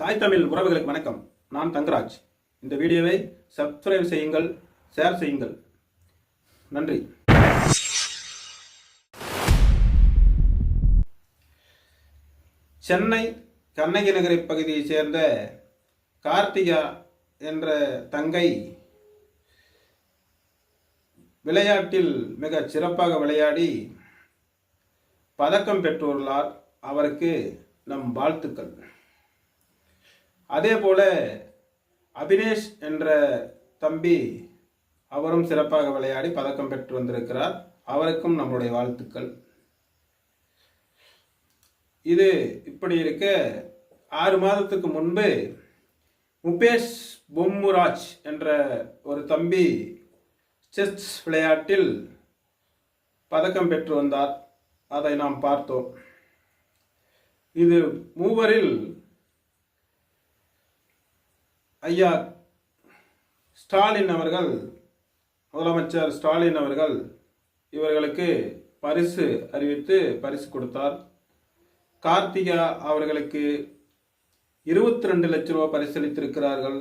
தாய் தமிழ் உறவுகளுக்கு வணக்கம். நான் தங்கராஜ். இந்த வீடியோவை சப்ஸ்கிரைப் செய்யுங்கள் ஷேர் செய்யுங்கள். நன்றி. சென்னை கண்ணகி நகரை பகுதியைச் சேர்ந்த கார்த்திகா என்ற தங்கை விளையாட்டில் மிக சிறப்பாக விளையாடி பதக்கம் பெற்றுள்ளார் அவருக்கு நம் வாழ்த்துக்கள். அதே போல அபினேஷ் என்ற தம்பி அவரும் சிறப்பாக விளையாடி பதக்கம் பெற்று வந்திருக்கிறார். அவருக்கும் நம்முடைய வாழ்த்துக்கள். இது இப்படி இருக்க ஆறு மாதத்துக்கு முன்பு முபேஷ் பொம்முராஜ் என்ற ஒரு தம்பி செஸ் விளையாட்டில் பதக்கம் பெற்று வந்தார். அதை நாம் பார்த்தோம். இது மூவரில் ஐயா ஸ்டாலின் அவர்கள் முதலமைச்சர் ஸ்டாலின் அவர்கள் இவர்களுக்கு பரிசு அறிவித்து பரிசு கொடுத்தார். கார்த்திகா அவர்களுக்கு இருபத்தி ரெண்டு லட்சம் ரூபாய் பரிசளித்திருக்கிறார்கள்.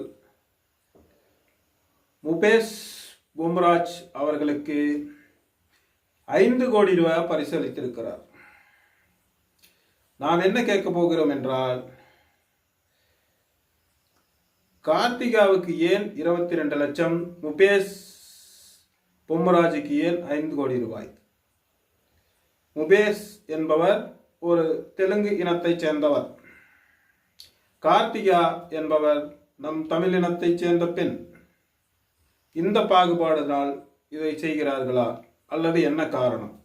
முபேஷ் பும்ராஜ் அவர்களுக்கு ஐந்து கோடி ரூபாய் பரிசளித்திருக்கிறார். நாம் என்ன கேட்க போகிறோம் என்றால் கார்த்திகாவுக்கு ஏன் இருபத்தி ரெண்டு லட்சம் முபேஷ் பொம்மராஜுக்கு ஏன் ஐந்து கோடி ரூபாய்? முபேஷ் என்பவர் ஒரு தெலுங்கு இனத்தைச் சேர்ந்தவர். கார்த்திகா என்பவர் நம் தமிழ் இனத்தைச் சேர்ந்த பெண். இந்த பாகுபாடுனால் இதை செய்கிறார்களா? அல்லது என்ன காரணம்?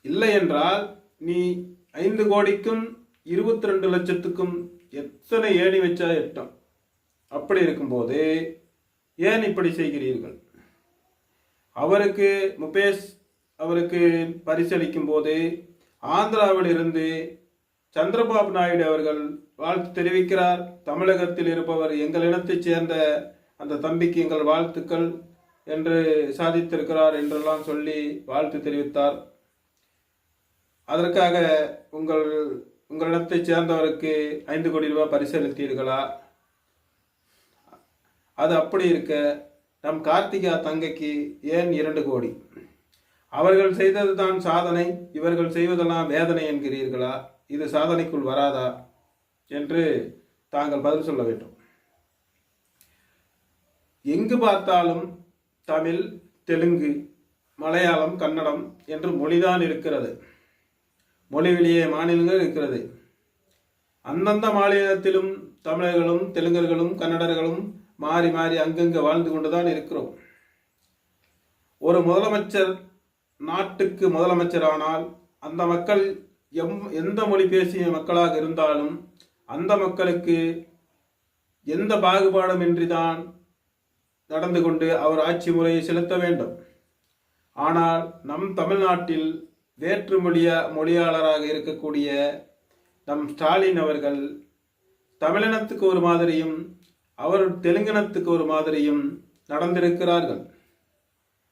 இல்லை என்றால் நீ ஐந்து கோடிக்கும் இருபத்தி ரெண்டு லட்சத்துக்கும் எத்தனை ஏணி வச்சா எட்டம்? அப்படி இருக்கும்போது ஏன் இப்படி செய்கிறீர்கள்? அவருக்கு முபேஷ் அவருக்கு பரிசளிக்கும் போது ஆந்திராவிலிருந்து சந்திரபாபு நாயுடு அவர்கள் வாழ்த்து தெரிவிக்கிறார். தமிழகத்தில் இருப்பவர் எங்கள் இனத்தைச் சேர்ந்த அந்த தம்பிக்கு எங்கள் வாழ்த்துக்கள் என்று சாதித்திருக்கிறார் என்றெல்லாம் சொல்லி வாழ்த்து தெரிவித்தார். அதற்காக உங்கள் உங்களிடத்தைச் சேர்ந்தவருக்கு ஐந்து கோடி ரூபாய் பரிசளித்தீர்களா? அது அப்படி இருக்க நம் கார்த்திகா தங்கைக்கு ஏன் இரண்டு கோடி? அவர்கள் செய்தது தான் சாதனை இவர்கள் செய்வதெல்லாம் வேதனை என்கிறீர்களா? இது சாதனைக்குள் வராதா? என்று தாங்கள் பதில் சொல்ல வேண்டும். எங்கு பார்த்தாலும் தமிழ் தெலுங்கு மலையாளம் கன்னடம் என்று மொழிதான் இருக்கிறது. மொழி வெளியே மாநிலங்கள் இருக்கிறது. அந்தந்த மாநிலத்திலும் தமிழர்களும் தெலுங்கர்களும் கன்னடர்களும் மாறி மாறி அங்கங்கே வாழ்ந்து கொண்டுதான் இருக்கிறோம். ஒரு முதலமைச்சர் நாட்டுக்கு முதலமைச்சரானால் அந்த மக்கள் எம் எந்த மொழி பேசிய மக்களாக இருந்தாலும் அந்த மக்களுக்கு எந்த பாகுபாடும் இன்றிதான் நடந்து கொண்டு அவர் ஆட்சி முறையை செலுத்த வேண்டும். ஆனால் நம் தமிழ்நாட்டில் வேற்று மொழியா மொழியாளராக இருக்கக்கூடிய நம் ஸ்டாலின் அவர்கள் தமிழினத்துக்கு ஒரு மாதிரியும் அவர் தெலுங்கினத்துக்கு ஒரு மாதிரியும் நடந்திருக்கிறார்கள்.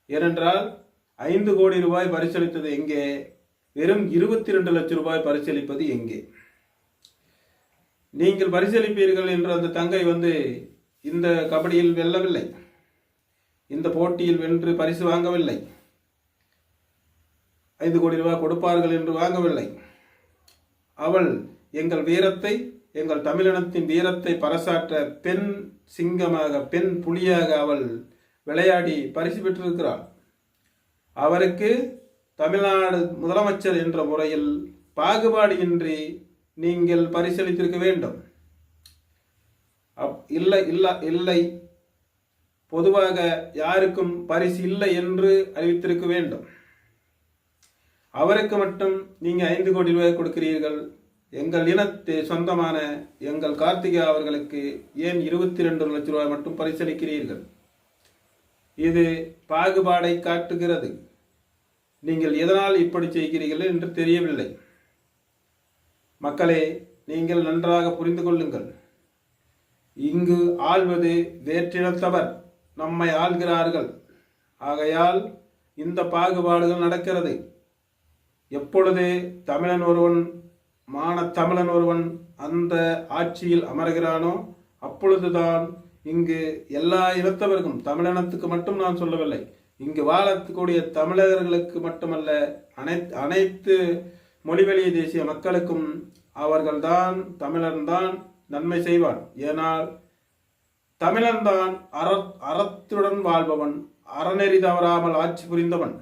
ஏனென்றால் ஐந்து கோடி ரூபாய் பரிசளித்தது எங்கே? வெறும் இருபத்தி ரெண்டு லட்சம் ரூபாய் பரிசளிப்பது எங்கே? நீங்கள் பரிசளிப்பீர்கள் என்று அந்த தங்கை வந்து இந்த கபடியில் வெல்லவில்லை. இந்த போட்டியில் வென்று பரிசு வாங்கவில்லை. ஐந்து கோடி ரூபாய் கொடுப்பார்கள் என்று வாங்கவில்லை. அவள் எங்கள் வீரத்தை எங்கள் தமிழினத்தின் வீரத்தை பறைசாற்ற பெண் சிங்கமாக பெண் புலியாக அவள் விளையாடி பரிசு பெற்றிருக்கிறாள். அவருக்கு தமிழ்நாடு முதலமைச்சர் என்ற முறையில் பாகுபாடு இன்றி நீங்கள் பரிசளித்திருக்க வேண்டும். அப் இல்லை இல்லை இல்லை. பொதுவாக யாருக்கும் பரிசு இல்லை என்று அறிவித்திருக்க வேண்டும். அவருக்கு மட்டும் நீங்கள் ஐந்து கோடி ரூபாய் கொடுக்கிறீர்கள். எங்கள் இனத்து சொந்தமான எங்கள் கார்த்திகா அவர்களுக்கு ஏன் இருபத்தி ரெண்டு லட்சம் ரூபாய் மட்டும் பரிசளிக்கிறீர்கள்? இது பாகுபாடை காட்டுகிறது. நீங்கள் எதனால் இப்படி செய்கிறீர்கள் என்று தெரியவில்லை. மக்களே நீங்கள் நன்றாக புரிந்து கொள்ளுங்கள். இங்கு ஆள்வது வேற்றினத்தவர் நம்மை ஆள்கிறார்கள். ஆகையால் இந்த பாகுபாடுகள் நடக்கிறது. எப்பொழுது தமிழன் ஒருவன் மானத்தமிழன் ஒருவன் அந்த ஆட்சியில் அமர்கிறானோ அப்பொழுதுதான் இங்கு எல்லா இனத்தவருக்கும் தமிழினத்துக்கு மட்டும் நான் சொல்லவில்லை இங்கு வாழக்கூடிய தமிழர்களுக்கு மட்டுமல்ல அனைத்து அனைத்து மொழிவெளி தேசிய மக்களுக்கும் அவர்கள்தான் தமிழன்தான் நன்மை செய்வான். ஏனால் தமிழன்தான் அற அறத்துடன் வாழ்பவன் அறநெறி தவறாமல் ஆட்சி புரிந்தவன்.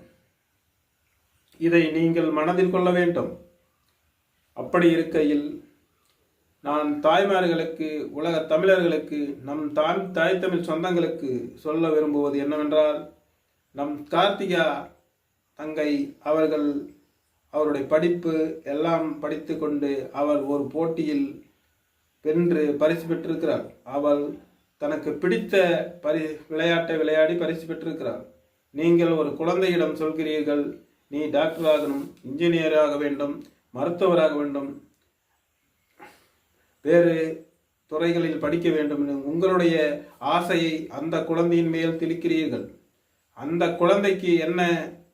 இதை நீங்கள் மனதில் கொள்ள வேண்டும். அப்படி இருக்கையில் நான் தாய்மார்களுக்கு உலக தமிழர்களுக்கு நம் தாய் தாய் தமிழ் சொந்தங்களுக்கு சொல்ல விரும்புவது என்னவென்றால் நம் கார்த்திகா தங்கை அவர்கள் அவருடைய படிப்பு எல்லாம் படித்து கொண்டு அவர் ஒரு போட்டியில் வென்று பரிசு பெற்றிருக்கிறார். அவள் தனக்கு பிடித்த பரி விளையாட்டை விளையாடி பரிசு பெற்றிருக்கிறார். நீங்கள் ஒரு குழந்தையிடம் சொல்கிறீர்கள் நீ டாக்டர் ஆகணும் இன்ஜினியராக வேண்டும் மருத்துவராக வேண்டும். வேறு துறைகளில் படிக்க வேண்டும் என்று உங்களுடைய ஆசையை அந்த குழந்தையின் மேல் திணிக்கிறீர்கள். அந்த குழந்தைக்கு என்ன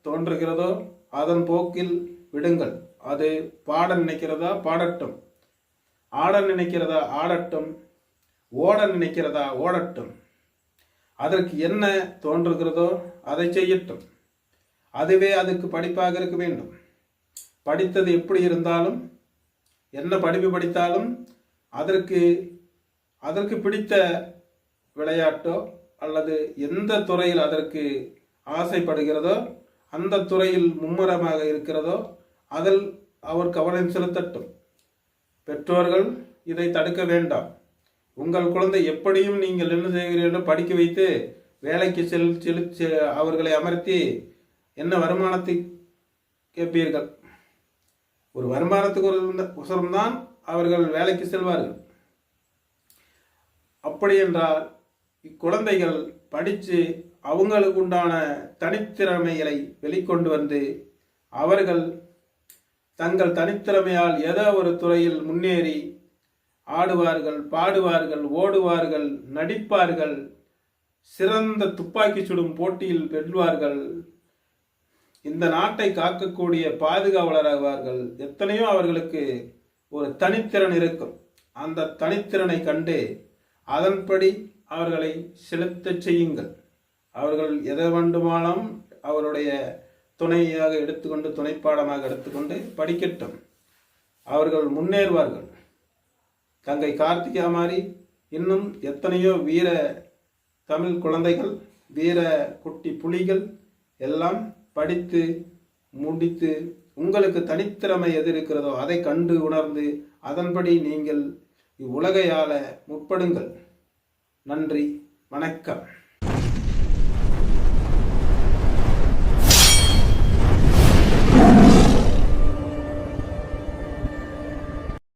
தோன்றுகிறதோ அதன் போக்கில் விடுங்கள். அது பாட நினைக்கிறதா பாடட்டும். ஆட நினைக்கிறதா ஆடட்டும். ஓட நினைக்கிறதா ஓடட்டும். அதற்கு என்ன தோன்றுகிறதோ அதை செய்யட்டும். அதுவே அதுக்கு படிப்பாக இருக்க வேண்டும். படித்தது எப்படி இருந்தாலும் என்ன படிப்பு படித்தாலும் அதற்கு அதற்கு பிடித்த விளையாட்டோ அல்லது எந்த துறையில் அதற்கு ஆசைப்படுகிறதோ அந்த துறையில் மும்முரமாக இருக்கிறதோ அதில் அவர் கவனம் செலுத்தட்டும். பெற்றோர்கள் இதை தடுக்க வேண்டாம். உங்கள் குழந்தை எப்படியும் நீங்கள் என்ன செய்கிறீர்களோ படிக்க வைத்து வேலைக்கு செல் செலுத்தி அவர்களை அமர்த்தி என்ன வருமானத்தை கேட்பீர்கள்? ஒரு வருமானத்துக்கு ஒரு உசரம்தான் அவர்கள் வேலைக்கு செல்வார்கள். அப்படி என்றால் இக்குழந்தைகள் படித்து அவங்களுக்கு உண்டான தனித்திறமைகளை வெளிக்கொண்டு வந்து அவர்கள் தங்கள் தனித்திறமையால் ஏதோ ஒரு துறையில் முன்னேறி ஆடுவார்கள் பாடுவார்கள் ஓடுவார்கள் நடிப்பார்கள் சிறந்த துப்பாக்கி சுடும் போட்டியில் வெல்வார்கள் இந்த நாட்டை காக்கக்கூடிய பாதுகாவலராவார்கள் எத்தனையோ அவர்களுக்கு ஒரு தனித்திறன் இருக்கும். அந்த தனித்திறனை கண்டு அதன்படி அவர்களை செலுத்தச் செய்யுங்கள். அவர்கள் எதை வேண்டுமானாலும் அவருடைய துணையாக எடுத்துக்கொண்டு துணைப்பாடமாக எடுத்துக்கொண்டு படிக்கட்டும். அவர்கள் முன்னேறுவார்கள். தங்கை கார்த்திகா மாதிரி இன்னும் எத்தனையோ வீர தமிழ் குழந்தைகள் வீர குட்டி புலிகள் எல்லாம் படித்து முடித்து உங்களுக்கு தனித்திறமை எது இருக்கிறதோ அதை கண்டு உணர்ந்து அதன்படி நீங்கள் இவ்வுலகையால முற்படுங்கள். நன்றி. வணக்கம்.